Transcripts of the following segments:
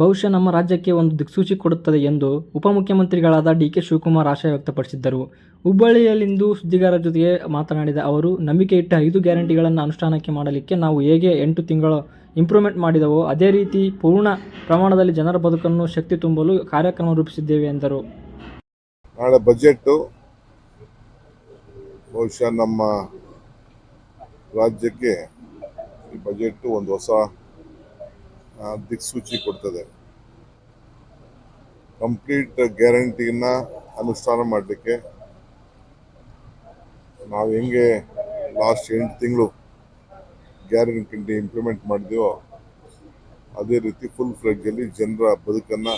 ಬಹುಶಃ ನಮ್ಮ ರಾಜ್ಯಕ್ಕೆ ಒಂದು ದಿಕ್ಸೂಚಿ ಕೊಡುತ್ತದೆ ಎಂದು ಉಪಮುಖ್ಯಮಂತ್ರಿಗಳಾದ ಡಿ ಕೆ ಶಿವಕುಮಾರ್ ಆಶಯ ವ್ಯಕ್ತಪಡಿಸಿದ್ದರು. ಹುಬ್ಬಳ್ಳಿಯಲ್ಲಿಂದು ಸುದ್ದಿಗಾರರ ಜೊತೆಗೆ ಮಾತನಾಡಿದ ಅವರು, ನಂಬಿಕೆ ಇಟ್ಟ ಐದು ಗ್ಯಾರಂಟಿಗಳನ್ನು ಅನುಷ್ಠಾನಕ್ಕೆ ಮಾಡಲಿಕ್ಕೆ ನಾವು ಹೇಗೆ ಎಂಟು ತಿಂಗಳು ಇಂಪ್ರೂವ್ಮೆಂಟ್ ಮಾಡಿದವೋ, ಅದೇ ರೀತಿ ಪೂರ್ಣ ಪ್ರಮಾಣದಲ್ಲಿ ಜನರ ಬದುಕನ್ನು ಶಕ್ತಿ ತುಂಬಲು ಕಾರ್ಯಕ್ರಮ ರೂಪಿಸಿದ್ದೇವೆ ಎಂದರು. ನಾಳೆ ಬಜೆಟ್ಟು ಬಹುಶಃ ನಮ್ಮ ರಾಜ್ಯಕ್ಕೆ ಈ ಬಜೆಟ್ಟು ಒಂದು ಹೊಸ ದಿಕ್ಸೂಚಿ ಕೊಡ್ತದೆ. ಕಂಪ್ಲೀಟ್ ಗ್ಯಾರಂಟಿನ ಅನುಷ್ಠಾನ ಮಾಡಲಿಕ್ಕೆ ನಾವು ಹೆಂಗೆ ಲಾಸ್ಟ್ ಎಂಟು ತಿಂಗಳು ಗ್ಯಾರಂಟಿ ಇಂಪ್ಲಿಮೆಂಟ್ ಮಾಡಿದೆಯೋ ಅದೇ ರೀತಿ ಫುಲ್ ಫ್ಲೆಡ್ಜಲ್ಲಿ ಜನರ ಬದುಕನ್ನು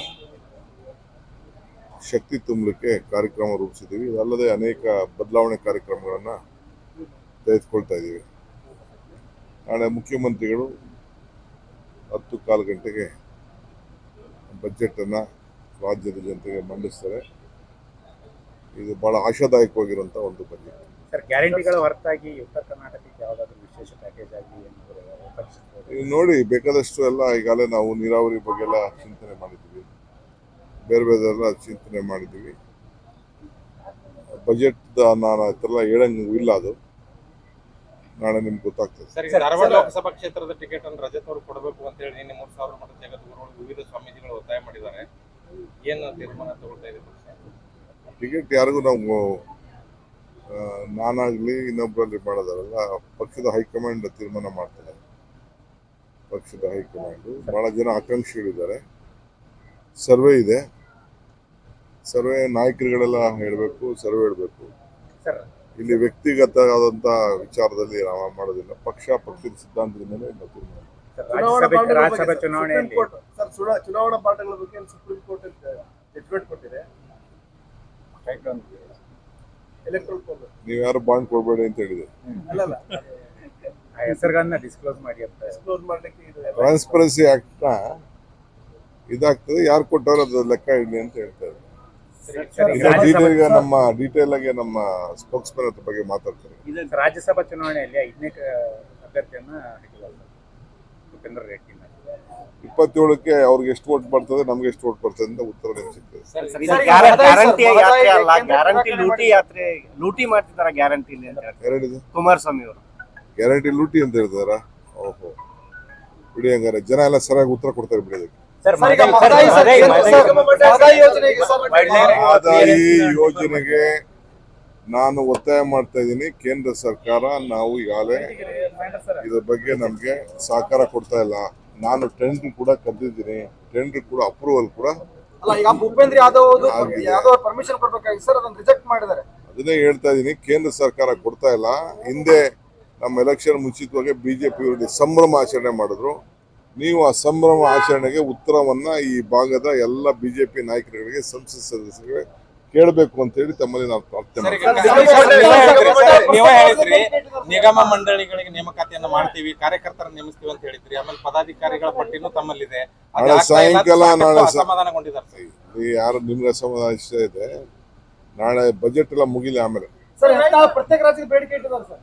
ಶಕ್ತಿ ತುಂಬಲಿಕ್ಕೆ ಕಾರ್ಯಕ್ರಮ ರೂಪಿಸಿದ್ದೀವಿ. ಇದಲ್ಲದೆ ಅನೇಕ ಬದಲಾವಣೆ ಕಾರ್ಯಕ್ರಮಗಳನ್ನು ತೆಗೆದುಕೊಳ್ತಾ ಇದ್ದೀವಿ. ನಾಳೆ ಮುಖ್ಯಮಂತ್ರಿಗಳು ಹತ್ತು ಕಾಲು ಗಂಟೆಗೆ ಬಜೆಟನ್ನು ರಾಜ್ಯದ ಜನತೆಗೆ ಮಂಡಿಸ್ತಾರೆ. ಇದು ಬಹಳ ಆಶಾದಾಯಕವಾಗಿರುವಂಥ ಒಂದು ಬಜೆಟ್ ಸರ್ ಗ್ಯಾರಂಟಿಗಳ ಹೊರತಾಗಿ ಉತ್ತರ ಕರ್ನಾಟಕಕ್ಕೆ ಯಾವುದಾದ್ರೂ ವಿಶೇಷ ಪ್ಯಾಕೇಜ್ ಆಗಿ ನೋಡಿ ಬೇಕಾದಷ್ಟು ಎಲ್ಲ ಈಗಾಗಲೇ ನಾವು ನೀರಾವರಿ ಬಗ್ಗೆ ಎಲ್ಲ ಚಿಂತನೆ ಮಾಡಿದ್ದೀವಿ. ಬೇರೆ ಬೇರೆಲ್ಲ ಚಿಂತನೆ ಮಾಡಿದ್ದೀವಿ. ಬಜೆಟ್ ನಾನು ಆ ಥರ ಹೇಳಂಗಿಲ್ಲ ಅದು. ನಾಳೆ ನಿಮ್ಗೆ ಗೊತ್ತಾಗ್ತದೆ. ಸರ್ ಧಾರವಾಡ ಲೋಕಸಭಾ ಕ್ಷೇತ್ರದ ಟಿಕೆಟ್ ಅನ್ನು ರಜತ್ ಅವರು ಕೊಡಬೇಕು ಅಂತ ಹೇಳಿ ನಿನ್ನೆ ಮೂರು ಸಾವಿರ ಮತ ಜಗದ್ಗುರುಗಳು ವಿವಿಧ ಸ್ವಾಮೀಜಿಗಳು ಒತ್ತಾಯ ಮಾಡಿದ್ದಾರೆ. ಏನು ತೀರ್ಮಾನ ತಗೊಳ್ತಾ ಇದೆ ಟಿಕೆಟ್ ಯಾರಿಗೂ ನಾವು ನಾನಾಗಲಿ ನಾನಾಗ್ಲಿ ಇನ್ನೊಬ್ಬರಲ್ಲಿ ಮಾಡೋದಾರಲ್ಲ ಪಕ್ಷದ ಹೈಕಮಾಂಡ್ ತೀರ್ಮಾನ ಮಾಡ್ತಾರೆ. ಪಕ್ಷದ ಹೈಕಮಾಂಡ್. ಬಹಳ ಜನ ಆಕಾಂಕ್ಷಿಗಳಿದ್ದಾರೆ. ಸರ್ವೆ ಇದೆ. ಸರ್ವೆ ನಾಯಕರುಗಳೆಲ್ಲ ಹೇಳಬೇಕು ಸರ್ವೆ ಹೇಳಬೇಕು ಸರ್ ಇಲ್ಲಿ ವ್ಯಕ್ತಿಗತ ಆದಂತ ವಿಚಾರದಲ್ಲಿ ನಾವು ಮಾಡೋದಿಲ್ಲ. ಪಕ್ಷ ಪಕ್ಷದ ಸಿದ್ಧಾಂತದ ಮೇಲೆ ನೀವ್ಯಾರು ರಾಜ್ಯಸಭೆ ಚುನಾವಣೆಯಲ್ಲಿ ಸರ್ ಚುನಾವಣಾ ಬಾಂಡ್ಗಳ ಬಗ್ಗೆ ಸುಪ್ರೀಂ ಕೋರ್ಟ್ ಜಡ್ಜ್ಮೆಂಟ್ ಕೊಟ್ಟಿದೆ? ಎಲೆಕ್ಟ್ರಲ್ ಕೋಡ್ ನೀವು ಯಾರು ಬಾಂಡ್ ಕೊಡಬೇಡಿ ಅಂತ ಹೇಳಿದೆ ಅಲ್ಲಲ್ಲ ಆ ಹೆಸರುಗಳನ್ನ ಡಿಸ್ಕ್ಲೋಸ್ ಮಾಡಿ ಅಂತ. ಡಿಸ್ಕ್ಲೋಸ್ ಮಾಡ್ಲಿಕ್ಕೆ ಇದು ಟ್ರಾನ್ಸ್ಪರೆನ್ಸಿ ಆಕ್ಟ್ ಇದಾಗ್ತದೆ. ಯಾರು ಕೊಟ್ಟವ್ರು ಅದ್ರ ಲೆಕ್ಕ ಇಡಲಿ ಅಂತ ಹೇಳ್ತಾರೆ ರಾಜ್ಯಸಭಾ ನಮ್ಮ ಡೀಟೇಲ್ ಆಗಿ ನಮ್ಮ ಸ್ಪೋಕ್ಸ್ಮನ್ ಅದ್ರ ಬಗ್ಗೆ ಮಾತಾಡ್ತಾರೆ ಇದು ರಾಜ್ಯಸಭಾ ಚುನಾವಣೆಯಲ್ಲಿ ಐದನೇ ಅಭ್ಯರ್ಥಿಯನ್ನ ಹಾಕಿದ್ದಾರೆ. ಉಪೇಂದ್ರ ರೆಡ್ಡಿ ಇಪ್ಪತ್ತೇಳಕ್ಕೆ ಅವ್ರಿಗೆ ಎಷ್ಟು ವೋಟ್ ಬರ್ತದೆ ನಮ್ಗೆ ಎಷ್ಟು ವೋಟ್ ಬರ್ತದೆ ಅಂತ ಉತ್ತರ ನಿಮ್ಗೆ ಸಿಗ್ತದೆ. ಲೂಟಿ ಯಾತ್ರೆ ಲೂಟಿ ಮಾಡ್ತಿದಾರ ಗ್ಯಾರಂಟಿ ಅಂತ ಕುಮಾರಸ್ವಾಮಿ ಅವರು. ಗ್ಯಾರಂಟಿ ಲೂಟಿ ಅಂತ ಹೇಳ್ತಾರ? ಓಹೋ. ಬಿಡಿ ಹಂಗಾರೆ ಜನ ಎಲ್ಲ ಸರಿಯಾಗಿ ಉತ್ತರ ಕೊಡ್ತಾರೆ ಬಿಡಿ ಅದಕ್ಕೆ. ಈಗ ಮಹದಾಯಿ ಯೋಜನೆಗೆ ನಾನು ಒತ್ತಾಯ ಮಾಡ್ತಾ ಇದ್ದೀನಿ. ಕೇಂದ್ರ ಸರ್ಕಾರ ನಾವು ಈಗಾಗಲೇ ಇದ್ರ ಬಗ್ಗೆ ನಮ್ಗೆ ಸಹಕಾರ ಕೊಡ್ತಾ ಇಲ್ಲ. ನಾನು ಟೆಂಡರ್ ಕೂಡ ಕರೆದಿದ್ದೀನಿ. ಟೆಂಡರ್ ಕೂಡ ಅಪ್ರೂವಲ್ ಕೂಡ ಅಲ್ಲ ಈಗ ಭೂಪೇಂದ್ರ ಯಾದವ್ ಅವ್ರು ಪರ್ಮಿಷನ್ ಕೊಡ್ಬೇಕಾಗಿ ಸರ್ ಅದನ್ನ ರಿಜೆಕ್ಟ್ ಮಾಡಿದ್ದಾರೆ. ಅದನ್ನೇ ಹೇಳ್ತಾ ಇದ್ದೀನಿ. ಕೇಂದ್ರ ಸರ್ಕಾರ ಕೊಡ್ತಾ ಇಲ್ಲ. ಹಿಂದೆ ನಮ್ಮ ಎಲೆಕ್ಷನ್ ಮುಂಚಿತವಾಗಿ ಬಿಜೆಪಿ ವಿರುದ್ಧ ಸಂಭ್ರಮ ಆಚರಣೆ ಮಾಡಿದ್ರು. ನೀವು ಆ ಸಂಭ್ರಮ ಆಚರಣೆಗೆ ಉತ್ತರವನ್ನ ಈ ಭಾಗದ ಎಲ್ಲ ಬಿಜೆಪಿ ನಾಯಕರುಗಳಿಗೆ ಸಂಸತ್ ಸದಸ್ಯರಿಗೆ ಕೇಳಬೇಕು ಅಂತ ಹೇಳಿ ತಮ್ಮಲ್ಲಿ ನಾವು ಪ್ರಾರ್ಥನೆ ಮಾಡ್ತೀವಿ. ನೀವೇ ಹೇಳಿದ್ರಿ ನಿಗಮ ಮಂಡಳಿಗಳಿಗೆ ನೇಮಕಾತಿಯನ್ನು ಮಾಡ್ತೀವಿ ಕಾರ್ಯಕರ್ತರ ನೇಮಿಸ್ತೀವಿ ಅಂತ ಹೇಳಿದ್ರಿ. ಆಮೇಲೆ ಪದಾಧಿಕಾರಿಗಳ ಪಟ್ಟಿನೂ ತಮ್ಮಲ್ಲಿದೆ. ನಾಳೆ ಸಾಯಂಕಾಲ ನಾಳೆ ಸಮಾಧಾನಗೊಂಡಿದ್ದಾರೆ ಈ ಯಾರು ನಿಮ್ಗೆ ಸಮಾಧಾನ ಇಷ್ಟ ಇದೆ. ನಾಳೆ ಬಜೆಟ್ ಎಲ್ಲ ಮುಗಿಲಿ ಆಮೇಲೆ. ಸರ್ ಪ್ರತ್ಯೇಕ ರಾಜ್ಯಕ್ಕೆ ಬೇಡಿಕೆ ಇಟ್ಟಿದ್ದಾರೆ ಸರ್?